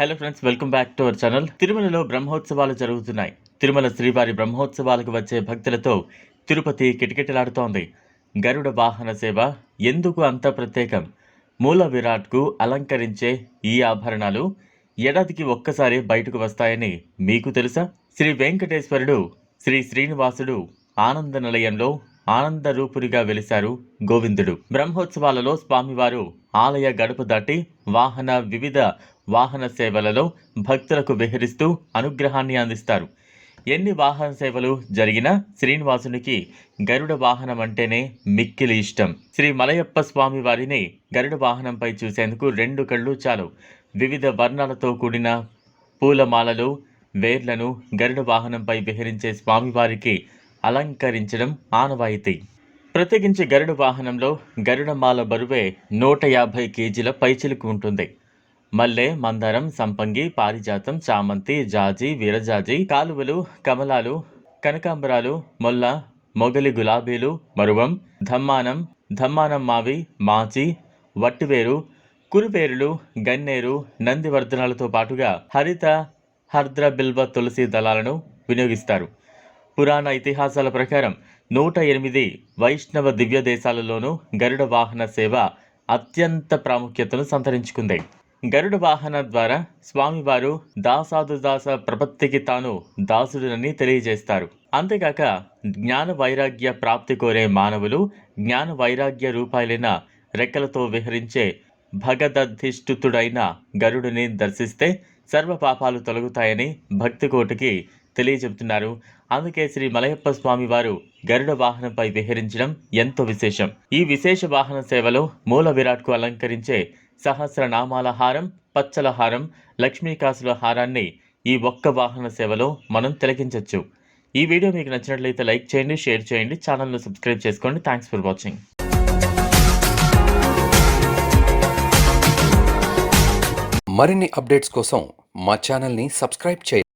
Hello friends welcome back to our channel తిరుమలలో బ్రహ్మోత్సవాలు జరుగుతున్నాయి. తిరుమల శ్రీవారి బ్రహ్మోత్సవాలకు వచ్చే భక్తులతో తిరుపతి కిటకిటలాడుతోంది. గరుడ వాహన సేవ ఎందుకు అంత ప్రత్యేకం? మూల విరాట్కు అలంకరించే ఈ ఆభరణాలు ఏడాదికి ఒక్కసారి బయటకు వస్తాయని మీకు తెలుసా? శ్రీ వెంకటేశ్వరుడు శ్రీ శ్రీనివాసుడు ఆనంద నిలయంలో ఆనంద రూపురిగా వెలిశారు గోవిందుడు. బ్రహ్మోత్సవాలలో స్వామివారు ఆలయ గడప దాటి వాహన వివిధ వాహన సేవలలో భక్తులకు విహరిస్తూ అనుగ్రహాన్ని అందిస్తారు. ఎన్ని వాహన సేవలు జరిగినా శ్రీనివాసునికి గరుడ వాహనం అంటేనే మిక్కిలి ఇష్టం. శ్రీ మలయప్ప స్వామి వారిని గరుడ వాహనంపై చూసేందుకు రెండు కళ్ళు చాలు. వివిధ వర్ణాలతో కూడిన పూలమాలలు వేర్లను గరుడ వాహనంపై విహరించే స్వామివారికి అలంకరించడం ఆనవాయితీ. ప్రత్యేకించి గరుడ వాహనంలో గరుడమాల బరువే నూట యాభై కేజీల పైచిలుకు ఉంటుంది. మల్లె మందారం సంపంగి పారిజాతం చామంతి జాజి వీరజాజి కాలువలు కమలాలు కనకాంబరాలు మొల్ల మొగలి గులాబీలు మరువం ధమ్మానం ధమ్మానం మావి మాచి వట్టివేరు కురువేరులు గన్నేరు నందివర్ధనాలతో పాటుగా హరిత హర్ద్ర బిల్వ తులసి దళాలను వినియోగిస్తారు. పురాణ ఇతిహాసాల ప్రకారం నూట ఎనిమిది వైష్ణవ దివ్య దేశాలలోనూ గరుడ వాహన సేవ అత్యంత ప్రాముఖ్యతను సంతరించుకుంది. గరుడ వాహన ద్వారా స్వామివారు దాసాదు దాస ప్రపత్తికి తాను దాసుడునని తెలియజేస్తారు. అంతేకాక జ్ఞాన వైరాగ్య ప్రాప్తి కోరే మానవులు జ్ఞాన వైరాగ్య రూపాయలైన రెక్కలతో విహరించే భగదధిష్ఠితుడైన గరుడిని దర్శిస్తే సర్వ పాపాలు తొలగుతాయని భక్తి కోటికి తెలియజెబుతున్నారు. అందుకే శ్రీ మలయప్ప స్వామి వారు గరుడ వాహనంపై విహరించడం ఎంతో విశేషం. ఈ విశేష వాహన సేవలో మూల విరాట్కు అలంకరించే సహస్రనామాల హారం పచ్చల హారం లక్ష్మీకాసుల హారాన్ని ఈ ఒక్క వాహన సేవలో మనం తిలకించవచ్చు ఈ వీడియో మీకు నచ్చినట్లయితే లైక్ చేయండి షేర్ చేయండి ఛానల్ను సబ్స్క్రైబ్ చేసుకోండి. Thanks for watching. మరిన్ని అప్డేట్స్ కోసం మా ఛానల్ని సబ్స్క్రైబ్ చేయండి.